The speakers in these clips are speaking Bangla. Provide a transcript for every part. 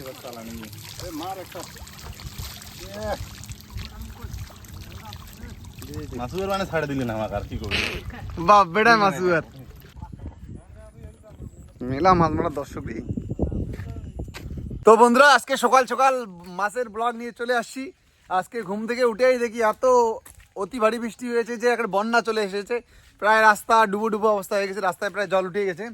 এবার চালানি মার একটা মাসুদের মানে ছাড়ে দিলেন আমাকে, আর কি করব? বাপ বেটা মাসুয়ার মেলা মাছ মারা দর্শক তো বন্ধুরা, আজকে সকাল সকাল মাছের ব্লগ নিয়ে চলে আসছি। আজকে ঘুম থেকে উঠেই দেখি এত অতি ভারী বৃষ্টি হয়েছে যে, একটা বন্যা চলে এসেছে। প্রায় রাস্তা ডুবো ডুবো অবস্থা হয়ে গেছে, রাস্তায় প্রায় জল উঠে গেছে।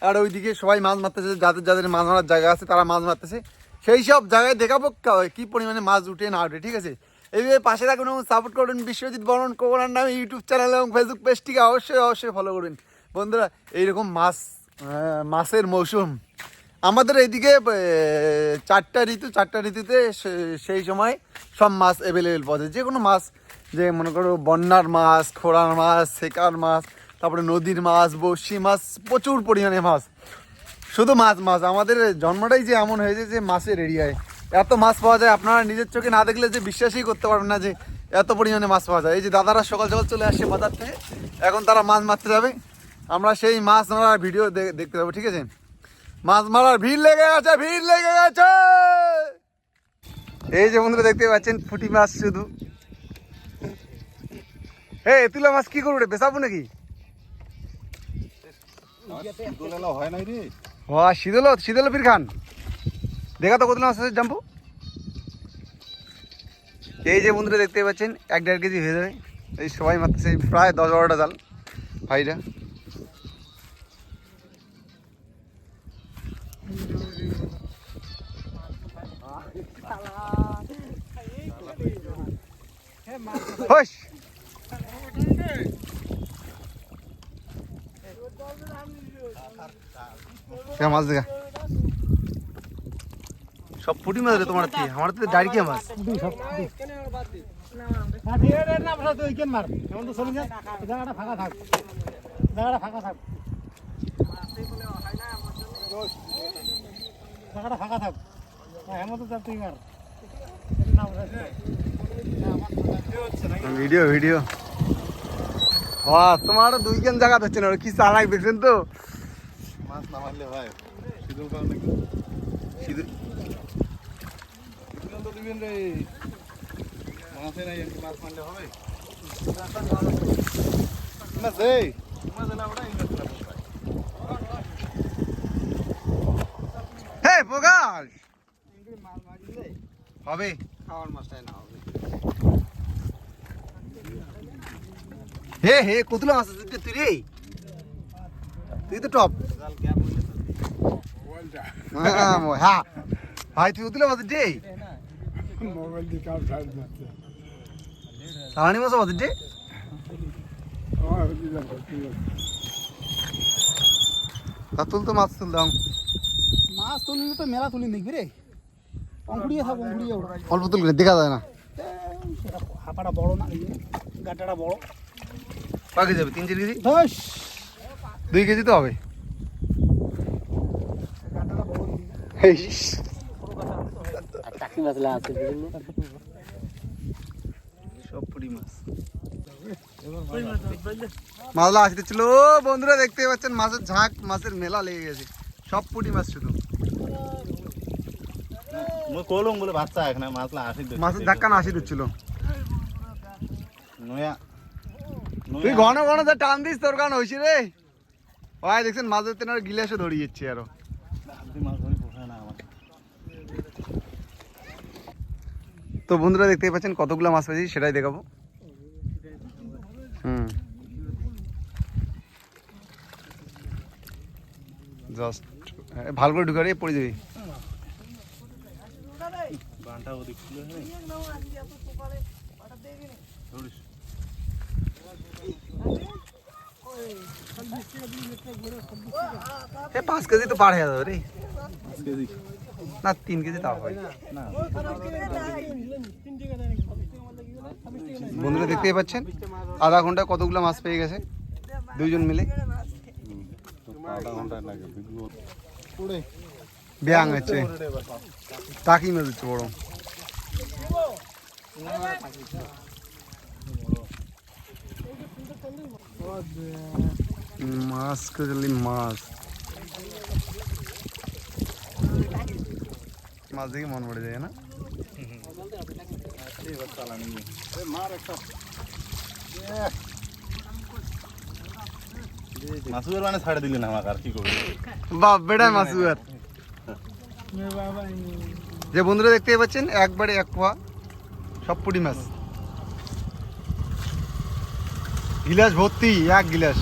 আর ওইদিকে সবাই মাছ মারতেছে, যাদের যাদের মাছ মারার জায়গা আছে তারা মাছ মারতেছে। সেই সব জায়গায় দেখাবো কা- কি পরিমাণে মাছ উঠে না উঠে, ঠিক আছে? এইভাবে পাশে থাকুন এবং সাপোর্ট করুন বিশ্বজিৎ বরণ কোবরার নামে ইউটিউব চ্যানেল এবং ফেসবুক পেজটিকে অবশ্যই অবশ্যই ফলো করুন বন্ধুরা, এইরকম মাছ মাছের মৌসুম। আমাদের এইদিকে চারটা ঋতু, চারটা ঋতুতে সেই সময় সব মাছ অ্যাভেলেবেল পাওয়া যায় যে কোনো মাছ, যে মনে করো বন্যার মাছ, খোড়ার মাছ সেকার মাছ তারপরে নদীর মাছ, বড়শি মাছ, প্রচুর পরিমাণে মাছ। শুধু মাছ মাছ। আমাদের জন্মটাই যে এমন হয়েছে যে মাছের এরিয়ায়। এত মাছ পাওয়া যায়, আপনারা নিজের চোখে না দেখলে যে বিশ্বাসই করতে পারবেন না যে এত পরিমাণে মাছ পাওয়া যায়। এই যে দাদারা সকাল সকাল চলে আসছে বাজার থেকে, এখন তারা মাছ মারতে যাবে। আমরা সেই মাছ মারার ভিডিও দেখতে যাব, ঠিক আছে? মাছ মারার ভিড় লেগে গেছে, ভিড় লেগে গেছে! এই যে বন্ধুরা, দেখতে পাচ্ছেন ফুটি মাছ শুধু। হে তুলা মাছ কি করব রে, বেসাবো নাকি? হয় খান। দেখা তো এই যে বন্ধুরা দেখতে পাচ্ছেন, এক দেড় কেজি হয়ে যাবে। এই সবাই মারতেছে প্রায় দশ বারোটা জাল। ভাইরা। হোস! মাছ দেখা। সব পুটি মাছ রে তোমার কি? আমার তো ডাইরিয়া মাছ? ফাঁকা থাক। জায়গাটা ফাঁকা থাক। জায়গাটা ফাঁকা থাক। হেমন্ত চাপ তুই মার। Video video. তোমার দুই কেন জায়গা হচ্ছে না? কি চালাক দেখছেন তো? মাছ না মারলে হয় সিঁদুর কারণ নাকি? সিঁদুর- তো দিবেন রে। মাছে নাই মাছ মারলে হবে। না সেই মাছ না ওটা হে প্রকাশ হবে। খাওয়ার মাছটাই না হবে। হে হে কতগুলো মাছ তুই রে? তুই তো টপ হ্যাঁ ভাই তুই কতগুলো মাছ দে মোবাইল দিয়ে কার সাইড যাচ্ছে সাহানি মাছ মাছ দে তা তুল তো মাছ তুল দাও মাছ তুলিলে তো মেলা তুলি দেখবি রে। অঙ্কুড়িয়ে থাক অঙ্কুড়িয়ে অল্প তুল দেখা যায় না। হাঁপাটা বড় না গাটাটা বড়। পাকে যাবে তিন চার কেজি। ধস। দুই কেজি তো হবে। মাছলা আসতে ছিল। বন্ধুরা দেখতে পাচ্ছেন মাছের ঝাঁক মাছের মেলা লেগে গেছে। সব পুটি মাছ শুধু। কলম বলে বাচ্চা এখানে মাছলা আসি মাছের ধাক্কা না আসি দিচ্ছিল নয়া। তুই ঘন ঘন টান দিস তোর গান হয়েছে রে। ভাই দেখছেন মাছ ধরতে না গিলাসে ধরিয়ে যাচ্ছে আরও। তো বন্ধুরা, দেখতেই পাচ্ছেন কতগুলো মাছ পেয়েছি, সেটাই দেখাবো। হুম। জাস্ট ভালো করে ঢুকারে পড়ে যাবি। এ পাঁচ কেজি তো পার হয়ে যাবে রে আজকে দিক না তিন কেজি তাও হয় না বন্ধুরা দেখতেই পাচ্ছেন আধা ঘণ্টা কতগুলো মাছ পেয়ে গেছে দুইজন মিলে আধা ঘণ্টা লাগে পুড়ে ব্যাং হচ্ছে টাকি মাছ হচ্ছে বড় মাছ করলি মাছ। মাছ দেখে মন পড়ে যায় না? মাসুদের মানে ছাড়ে দিলেন আমাকে আর কি করব? বাপ যে বন্ধুরা দেখতে পাচ্ছেন একবারে এক পোয়া সব পুটি মাছ। গিলাস ভর্তি এক গিলাস।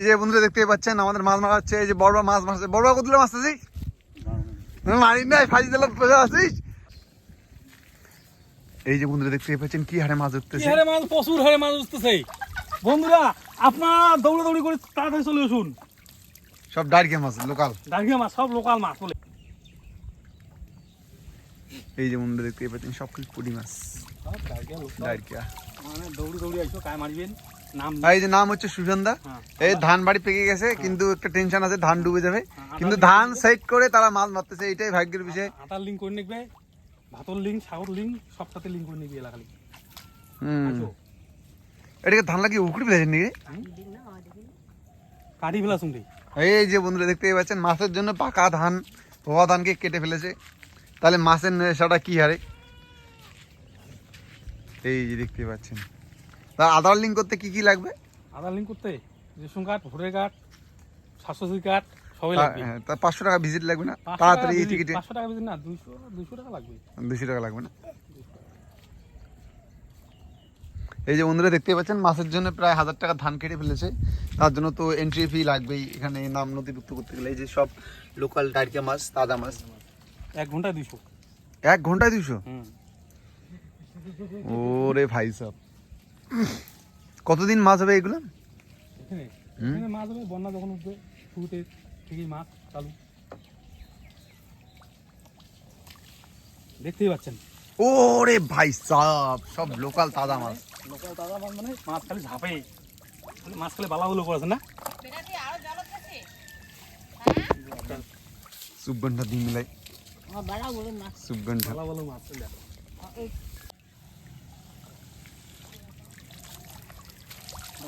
এই যে বন্ধুরা দেখতে পাচ্ছেন আমাদের মাছ মারা হচ্ছে এই যে বড় মাছ মারছে। বড় কতগুলো মাছ আছিস মারি নাই ফাঁসি দিলে পয়সা আছিস? এই যে বন্ধুরা দেখতে পাচ্ছেন কি হারে মাছ উঠতেছে হারে মাছ প্রচুর হারে মাছ উঠতেছে বন্ধুরা আপনারা দৌড়ে দৌড়ি করে তাড়াতাড়ি চলে আসুন। সব ডাইরিয়া মাছ লোকাল। ডাঙ্গিয়া মাছ সব লোকাল মাছ বলে। এই যে বন্ধুরা দেখতে পাচ্ছেন সব কিছু পুটি মাছ। ডাইরিয়া মানে দৌড়ি দৌড়ি আইসো কায় মারবেন। এই যে নাম হচ্ছে সুসন্দা হ্যাঁ। এই ধান বাড়ি পেকে গেছে কিন্তু একটা টেনশন আছে ধান ডুবে যাবে। হ্যাঁ, কিন্তু ধান সাইড করে তারা মাছ মারতেছে এটাই ভাগ্যের বিষয়। আটার লিঙ্ক করে নিবে ভাতর লিঙ্ক সাগর লিঙ্ক সবটাতে লিঙ্ক করে নিবি এলাকা লিঙ্ক হুম। এটাকে ধান লাগিয়ে উকড়ি ফেলেছেন নাকি? কাটি ফেলা শুনবি এই যে বন্ধুরা দেখতে পাচ্ছেন মাছের জন্য পাকা ধান ভবা ধানকে কেটে ফেলেছে। তাহলে মাছের নেশাটা কি হারে? এই যে দেখতে পাচ্ছেন। আধার লিঙ্ক করতে কি কি লাগবে? আধার লিঙ্ক করতে ration card voter card Swasthya Sathi card সবই লাগবে। হ্যাঁ, তা পাঁচশো টাকা ভিজিট লাগবে না? তাড়াতাড়ি এই টিকিটে পাঁচশো টাকা বেশি না দুইশো দুইশো টাকা লাগবে। দুশো টাকা লাগবে না? এই যে বন্ধুরা দেখতে পাচ্ছেন মাছের জন্য প্রায় হাজার টাকা ধান কেটে ফেলেছে। তার জন্য তো এন্ট্রি ফি লাগবেই। এখানে নাম নথিভুক্ত করতে গেলে এই যে সব লোকাল ডাইরিয়া মাছ তাজা মাছ। এক ঘন্টায় দুইশো। এক ঘন্টায় দুশো ওরে ভাই সব। কতদিন মাছ হবে এগুলো? এখানে মাছ হবে বন্যা যখন উঠবে শুরুতে থেকেই মাছ চালু। দেখতেই পাচ্ছেন। ওরে ভাই সব সব লোকাল তাজা মাছ। লোকাল তাজা মাছ মানে মাছ খালি ঝাঁপে। মাছ খালি বালাগুলো করেছে না? সুবঘন্টা দিয়ে মিলাই। সুবঘন্টা বালা বালা মাছ চলে মানা তো করবি পারে জুতা ঠাঙা দিয়ে ভদ্র মতো চেয়ারত বসিস আর ছাগল লক্ষ্য দেবো আজ ছাড় দিতুন বল এই কারও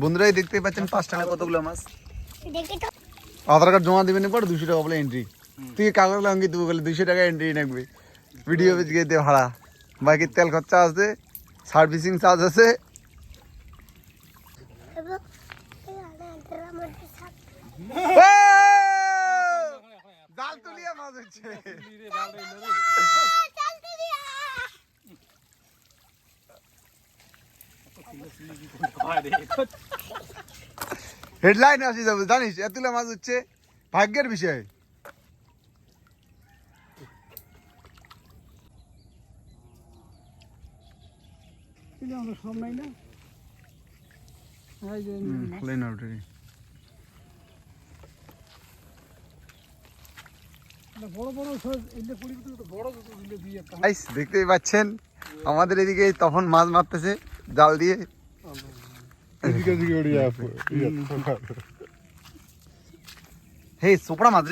বন্ধুরাই দেখতে পাচ্ছেন পাঁচ টাকা কতগুলো মাছ? আধার কার্ড জমা দিবেন পর দুশো টাকা বলে এন্ট্রি তুই কাগজ লাঙ্গি দেবো বলে দুশো টাকা এন্ট্রি লাগবে ভিডিও পেজ গিয়ে দিয়ে ভাড়া। বাকি তেল খরচা আছে সার্ভিসিং চার্জ আছে। জাল তুলিয়া মাছ হচ্ছে। হেডলাইন আসি যাবে জানিস? এতুলা মাছ হচ্ছে ভাগ্যের বিষয়। দেখতেই পাচ্ছেন? আমাদের এদিকে তখন মাছ মারতেছে জাল দিয়ে। এদিকে এদিকে উড়িয়ে আসব হে সোপড়া মাছ